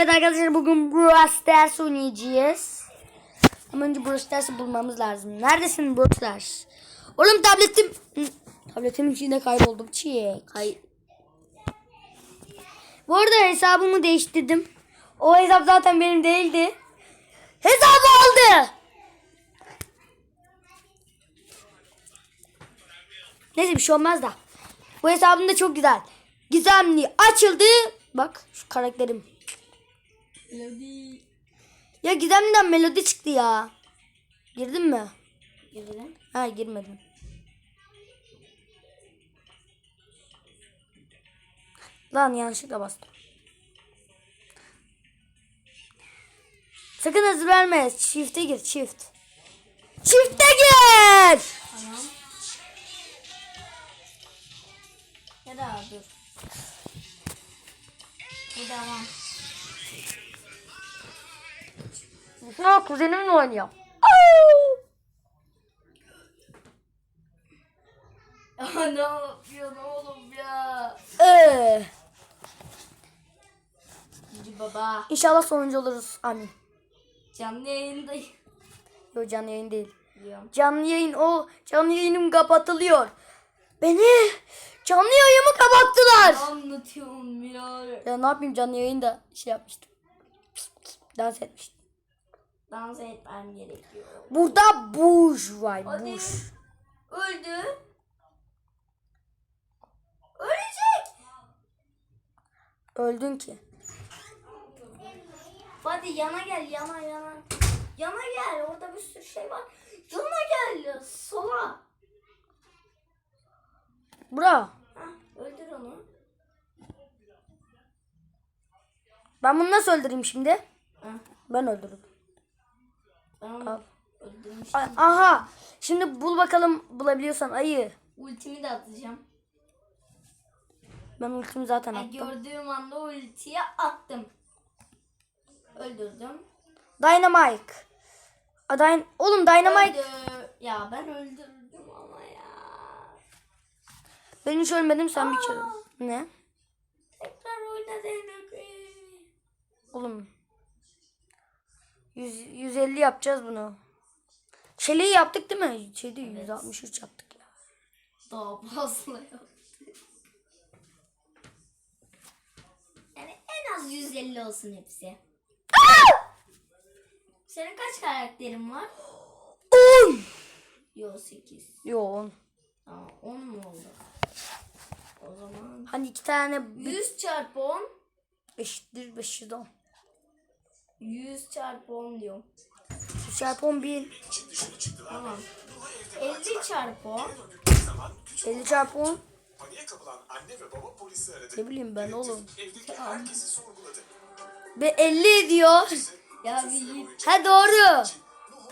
Evet arkadaşlar bugün Brawl Stars oynayacağız. Ama önce Brawl Stars'ı bulmamız lazım. Neredesin Brawl Stars? Oğlum tabletim... Hı, Tabletimin içinde kayboldum. Çiğ. Kay... Bu arada hesabımı değiştirdim. O hesap zaten benim değildi. Hesabı aldı. Neyse bir şey olmaz da. Bu hesabım da çok güzel. Gizemli açıldı. Bak şu karakterim. Melodi. Ya Gizemli'den melodi çıktı ya. Girdin mi? Girdim. Ha girmedim. Lan yanlışlıkla bastım. Sakın hızlı verme. Shift'e gir shift. Shift'e gir. Tamam. Ya da dur. Bu devam. Ha kuzenimle oynuyor. Ne yapıyorsun oğlum ya? Ee, Cici baba. İnşallah sonuncu oluruz. Amin. Canlı yayındayım. Yok canlı yayın değil. Diyorum. Canlı yayın o canlı yayınım kapatılıyor. Beni canlı yayımı kapattılar. Anlatıyorum ya. Ya ne yapayım canlı yayında şey yapmıştım. Dans etmiştim. Dans etmem gerekiyor. Burada buş var buş. Öldü. Ölecek. Öldün ki. Hadi yana gel yana yana. Yana gel orada bir sürü şey var. Yana gel sola. Bura. Öldür onu. Ben bunu nasıl öldüreyim şimdi? Ben öldürdüm. Al. öldürmüştüm. A- Aha. Şimdi bul bakalım bulabiliyorsan ayı. Ultimi de atacağım. Ben ultimi zaten Yani attım. gördüğüm anda ultiye attım. Öldürdüm. Dynamite. A, Dyn Oğlum Dynamite. Öldü. Ya ben öldürdüm ama ya. Ben hiç ölmedim sen bir kere. Ne? Tekrar oyna dedik. Oğlum. 100, 150 yapacağız bunu. Çeliği yaptık değil mi? Şeyde 163 yaptık ya. Daha fazla yok. Yani en az 150 olsun hepsi. Senin kaç karakterin var? 10. Yo 8. Yo 10. Tamam 10 mu oldu? O zaman Hani iki tane 100 çarpı 10 eşittir 510. 100 çarpı 10 diyorum. 100 çarpı 10 bin. Tamam. 50 çarpı 10 50 çarpı 10. Paniğe kapılan anne ve baba polisi aradı. Ne bileyim ben oğlum. Evdeki herkesi sorguladı. Ve 50 diyor. Ya bir git. Ha doğru.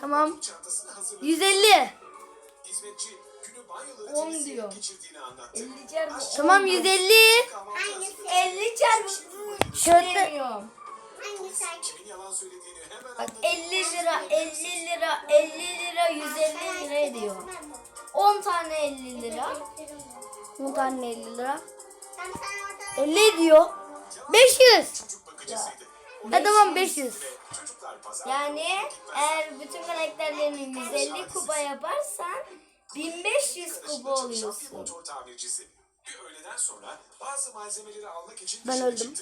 Tamam. Çantasını hazırladı. 150. Hizmetçi günü banyoları 10 temizleyip diyor. geçirdiğini anlattı. 50 çarpı 10. Tamam 150. Kahvaltı hazırladı. 50 çarpı Şöyle Bak anladı. 50 lira, 50 lira, 50 lira, 150 lira ediyor. 10 tane 50 lira. 10 tane 50 lira. 50 diyor. 500. Çocuk bakıcısıydı. Ha tamam 500. Çocuklar pazar Yani eğer bütün karakterlerini 150 kupa yaparsan 1500 kupa oluyorsun. motor tamircisi. Bir öğleden sonra bazı malzemeleri almak için Ben öldüm.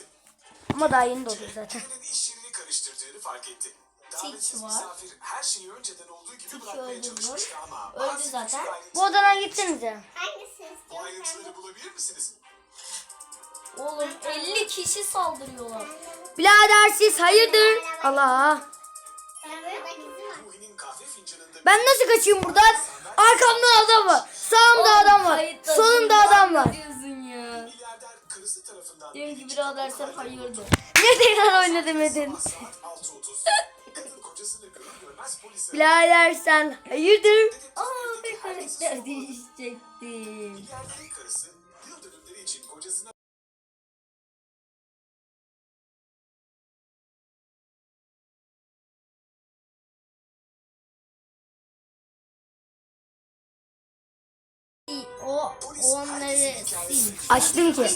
Ama daha yeni doğdum zaten. Yerini karıştırdığını fark etti. Davetsiz var. misafir her şeyi önceden olduğu gibi bırakmaya öldürdüm. çalışmıştı ama Öldü bazı küçük zaten. Bu odadan gitsenize. Bu ayrıntıları bulabilir misiniz? Oğlum 50 kişi saldırıyorlar. Birader siz hayırdır? Allah. Ruhi'nin kahve fincanında Ben nasıl kaçayım buradan? Arkamda adam var. Sağımda adam var. Kayıttasın, Solumda adam var. Diyorum ki birader sen hayırdır. Ne tekrar oyna demedin. saat 6.30 kadın kocasını görür görmez polise Birader sen hayırdır? Aa bir karakter değişecekti. Onları sil. Açtım ki.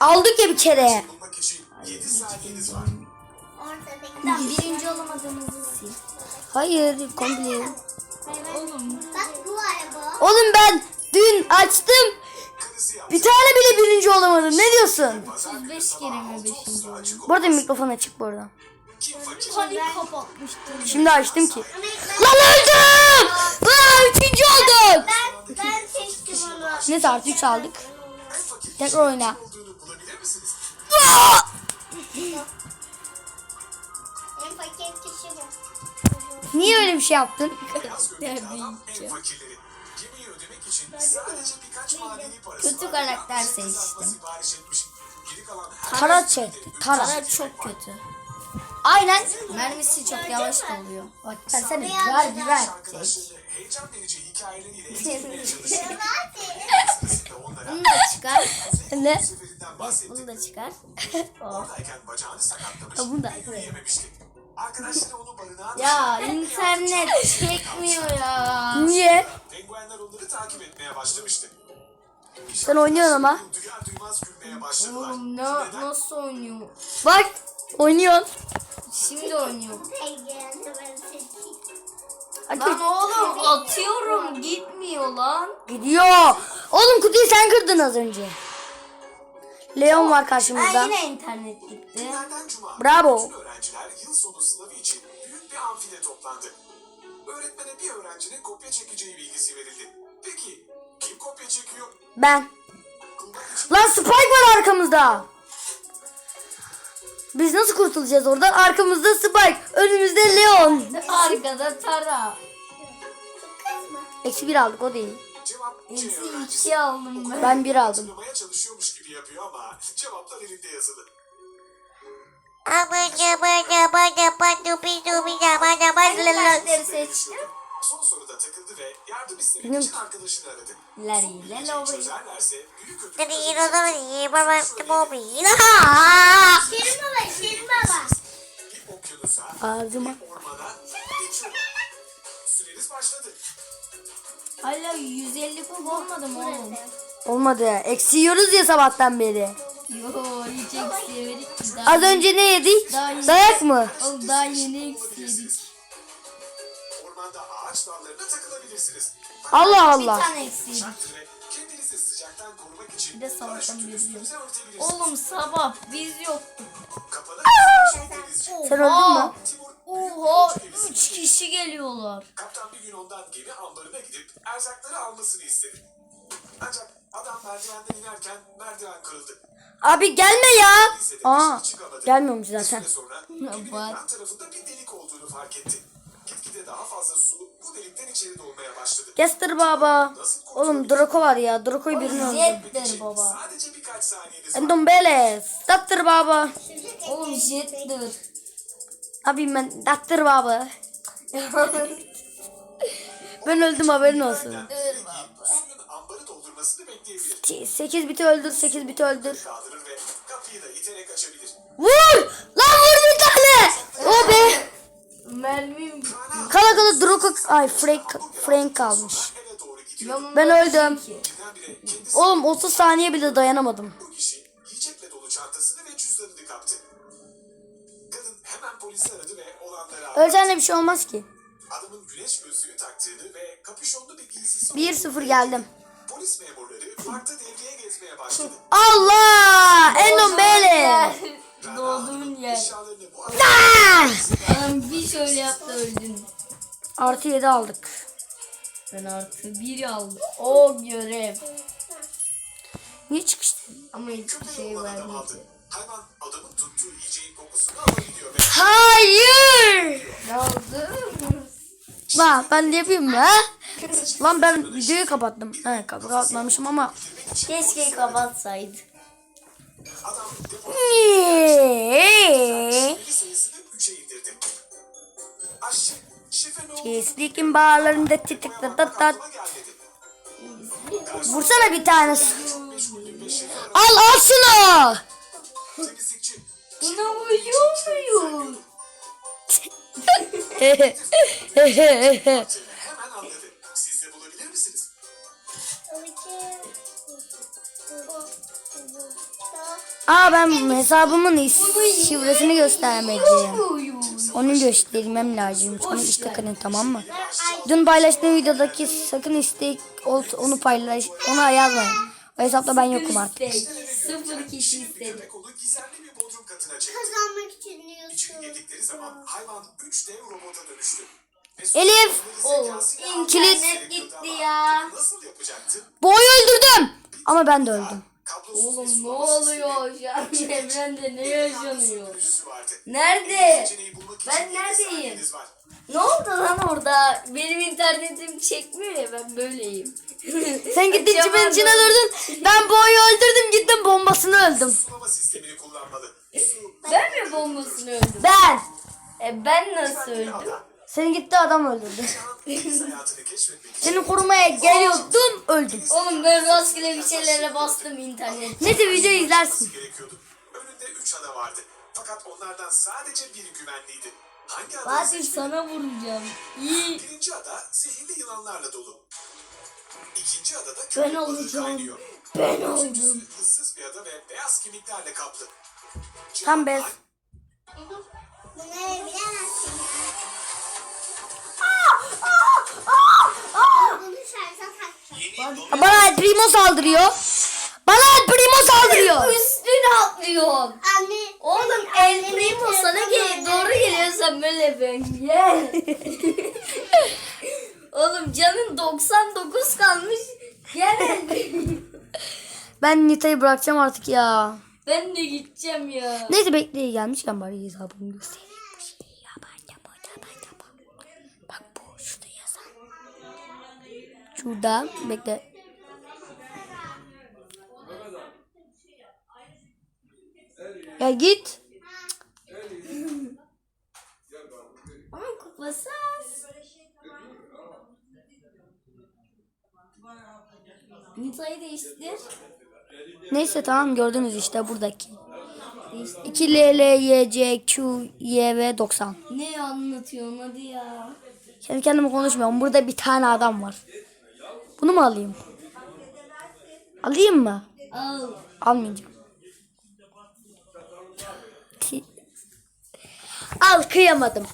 Aldık ya bir kere. bulmak için 7 saniyeniz var. Ortada Birinci olamadığımızı sil. Hayır komple. Oğlum. Bak bu araba. Oğlum ben dün açtım. Bir tane bile birinci olamadım. Ne diyorsun? Pazar günü 35 sabah kere mi 6.30'da beşinci oldu? açık Bu arada mikrofon açık bu arada. Kapatmıştım. Şimdi açtım ki. Lan öldüm! Lan üçüncü oldum. Ben, ben seçtim onu. Neyse artı üç aldık. Tekrar oyna. Niye öyle bir şey yaptın? Kötü karakter seçtim. Tara gün çek. de üç Tara. Para çok kötü. Aynen. Mermisi çok yavaş doluyor. Bak çalışıyor. Hadi. Sırasında onlara Bunu da çıkar. Ne? Bunu da çıkar. Ya bunu da-. Arkadaşları onu barınağa Ya internet çekmiyor ya. Niye? Penguenler onları takip etmeye başlamıştı. Sen oynuyorsun ama. Oğlum ne, nasıl oynuyor? Bak oynuyorsun. Şimdi oynuyor. Peki, ben seçeyim. Hadi. Lan oğlum atıyorum gitmiyor lan. Gidiyor. Oğlum kutuyu sen kırdın az önce. Leon var Ben karşımızda. yine internet gitti. Bravo. Öğrenciler yıl sonu sınavı için büyük bir amfide toplandı. Öğretmene bir öğrencinin kopya çekeceği bilgisi verildi. Peki kim kopya çekiyor? Ben. Lan Spike var arkamızda. Biz nasıl kurtulacağız oradan? Arkamızda Spike. Önümüzde Leon. Arkada Tara. Eksi bir aldık o değil. cevap Eksi iki aldım ben. Ben bir aldım. Hatırlamaya çalışıyormuş gibi yapıyor ama cevaplar elinde yazılı. Hangi karakteri seçtim? Son soruda takıldı ve yardım istemek için arkadaşını aradı. Larry Bu ile bilgiyi Lowry. Çözerlerse büyük ödül Şirin baba, Şirin baba. bir okyanusa, Ağzıma. bir ormana geçiyor. Süreniz başladı. Hala 150 kup olmadı mı oğlum? Olmadı. Eksi yiyoruz ya sabahtan beri. Yo hiç eksi yemedik ki. Az önce ne yedik? Daha yeni- Dayak mı? Oğlum daha yeni eksi yedik. Ormanda ağaç dallarına takılabilirsiniz. Allah Bir Allah. tane eksi yedik. Şarttır ve kendinizi sıcaktan korumak için Bir de sabahtan örtebilirsiniz. Oğlum sabah biz yoktuk. Kapalı. Sen öldün mü? Oha 3 kişi geliyorlar. Kaptan bir gün ondan gemi ambarına gidip erzakları almasını istedi. Ancak adam merdivenden inerken merdiven kırıldı. Abi gelme ya. Aa. çıkamadı. Gelmiyormuş Bir zaten. süre sonra geminin yan tarafında bir delik olduğunu fark etti. Gitgide daha fazla su bu delikten içeri dolmaya başladı. Gestir baba. Oğlum Draco var ya. Draco'yu birini öldü. Jetler baba. Sadece birkaç saniyeniz var. Endombeles. Dattır baba. Oğlum jetler. Abi ben dattır baba. Ben öldüm haberin olsun. Doldurmasını bekleyebilir. 8 biti öldür 8 biti öldür. Kaldırır ve kapıyı da iterek açabilir. Vur! Lan vur Draco... Ay Frank, Frank kalmış. Ben öldüm. Birdenbire kendisi Oğlum 30 saniye bile dayanamadım. bu kişi yiyecekle dolu çantasını ve cüzdanını kaptı. Kadın hemen polisi aradı ve olanları anlattı. Ölsen de bir şey olmaz ki. Adamın güneş gözlüğü taktığını ve kapüşonlu bir giysisi 1-0 geldim. Polis memurları parkta devreye gezmeye başladı. Allah! Endombele! Doğduğun yer. Eşyalarını bu Adam bir şöyle yaptı öldün. Artı 7 aldık. Ben artı bir aldım. O görev. Niye çıkıştı? Ama hiçbir şey vermedi. Hayvan adamın tuttuğu yiyeceğin kokusunu alabiliyor ve Hayır! Ne oldu? Lan ben de yapayım mı ha? Lan ben videoyu kapattım. He kapatmamışım ama. Keşke kapatsaydı. adam Keslikin bağlarında titik tat tat tat. Aklıma gelmedi. Vursana bir aradı. Al al şunu. Buna misiniz? Aa ben hesabımın şifresini göstermeyeceğim. Onu göstermem lazım. Sonra işte kanın tamam mı? Dün paylaştığım videodaki sakın istek ol- onu paylaş. Ona yazmayın. O hesapta ben yokum artık. Sıfır kişi istedi. Kazanmak için diyorsun. girdikleri zaman hayvan 3 dev robota dönüştü. Ve Elif! internet aldığı gitti ya. Boyu öldürdüm. Ama ben de öldüm. Oğlum ne oluyor şu an evrende ne yaşanıyor? Nerede? Ben neredeyim? Ne oldu lan orada? Benim internetim çekmiyor ya ben böyleyim. Sen gittin çimenin içine durdun. Ben boyu öldürdüm gittim bombasını öldüm. Sulama sistemini kullanmalı. Su, Ben mi bombasını öldüm? Ben. E ben nasıl öldüm? Ada. Seni gitti adam öldürdü. Seni korumaya geliyordum öldüm. Oğlum ben rastgele bir şeylere bastım internet. Neyse video izlersin. Önünde 3 ada vardı. Fakat onlardan sadece biri güvenliydi. Hangi adayı Fatih sana vuracağım. İyi. Birinci ada zehirli yılanlarla dolu. İkinci adada Ben köpek balığı olacağım. kaynıyor. Ben oldum. ıssız bir ada ve beyaz kemiklerle kaplı. Tam bez. Bunları bilemezsin ya. Bana El Primo saldırıyor. Bana El Primo saldırıyor. Üstüne atlıyorsun. Anne. Oğlum El Primo sana gel doğru geliyorsan böyle ben gel. Oğlum canın 99 kalmış. Gel El Primo. Ben Nita'yı bırakacağım artık ya. Ben de gideceğim ya. Neyse bekle gelmişken bari hesabımı göstereyim. Bu şeyi yapacağım, yapacağım, yapacağım. Bak bu şurada yazan. Şurada bekle. Ya git. Ama kupası az. Nita'yı değiştir. Neyse tamam gördünüz işte buradaki. 2 L L Y C Q Y V 90. Ne anlatıyorsun hadi ya. Kendi kendime konuşmuyorum. Burada bir tane adam var. Bunu mu alayım? Alayım mı? Al. Almayacağım. Al kıyamadım.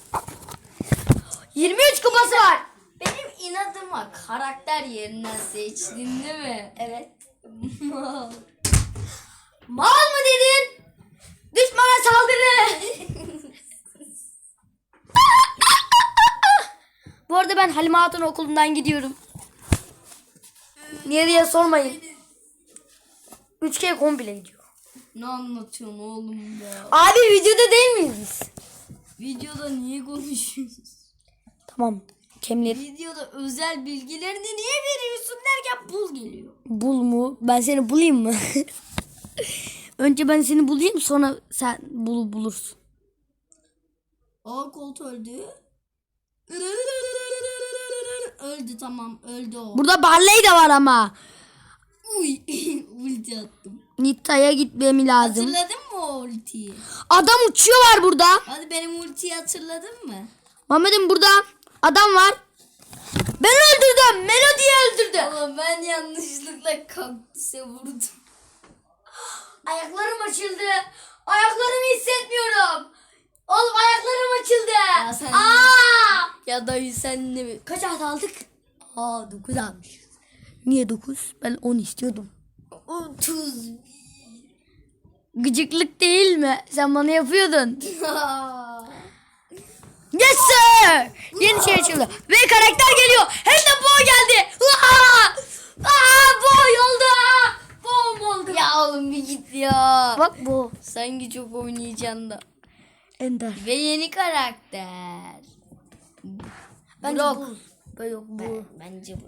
23 kupası var. Benim inadıma karakter yerinden seçtin değil mi? Evet. Mal mı dedin? Düşmana saldırı. Bu arada ben Halime Hatun okulundan gidiyorum. Niye diye sormayın. 3K komple gidiyor. ne anlatıyorsun oğlum ya? Abi videoda değil miyiz biz? Videoda niye konuşuyorsun? Tamam. Kemleri Videoda özel bilgilerini niye veriyorsun derken bul geliyor. bul mu? Ben seni bulayım mı? Önce ben seni bulayım sonra sen bul bulursun. Aa Colt öldü. Öldü tamam öldü o. Burada Barley de var ama. Uy ulti attım. Nita'ya gitmem lazım. Hatırladın mı o ultiyi? Adam uçuyorlar burada. Hadi benim ultiyi hatırladın mı? Muhammed'im burada adam var. Ben öldürdüm. Melody'yi öldürdü. Oğlum ben yanlışlıkla kaktüse vurdum. Ayaklarım açıldı. Ayaklarımı hissetmiyorum. Oğlum ayaklarım açıldı. Ya sen- Aa! Ya dayı sen ne Kaç at aldık? Aa 9 almışız. Niye 9? Ben 10 istiyordum. 30. Gıcıklık değil mi? Sen bana yapıyordun. Yes sir. Yeni şey açıldı. Ve karakter geliyor. Hem de Bo geldi. Aa! Aa, Bo oldu. Bo oldu. ya oğlum bir git ya. Bak bu. Sanki çok oynayacaksın da. Ender. Ve yeni karakter. Bence Brock. bu. Yok bu. Bence bu.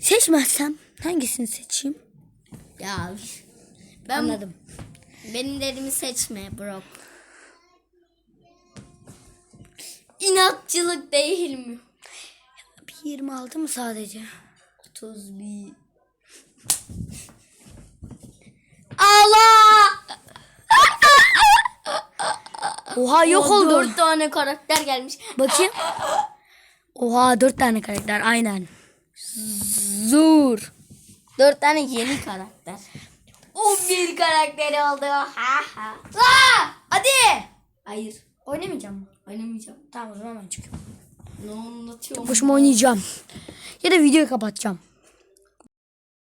Seçmezsem hangisini seçeyim? Ya ben Anladım. benim dediğimi seçme Brock. İnatçılık değil mi? Bir 20 aldı mı sadece? 31. Allah! Oha yok oldu. Dört tane karakter gelmiş. Bakayım. Oha dört tane karakter aynen. Zur. Dört tane yeni karakter. Oo 11 karakteri oldu. Ha ha. Aa, hadi. Hayır. Oynamayacağım mı? Oynamayacağım. Tamam o zaman ben çıkıyorum. Ne anlatıyorum? Boşuma oynayacağım. Ya da videoyu kapatacağım.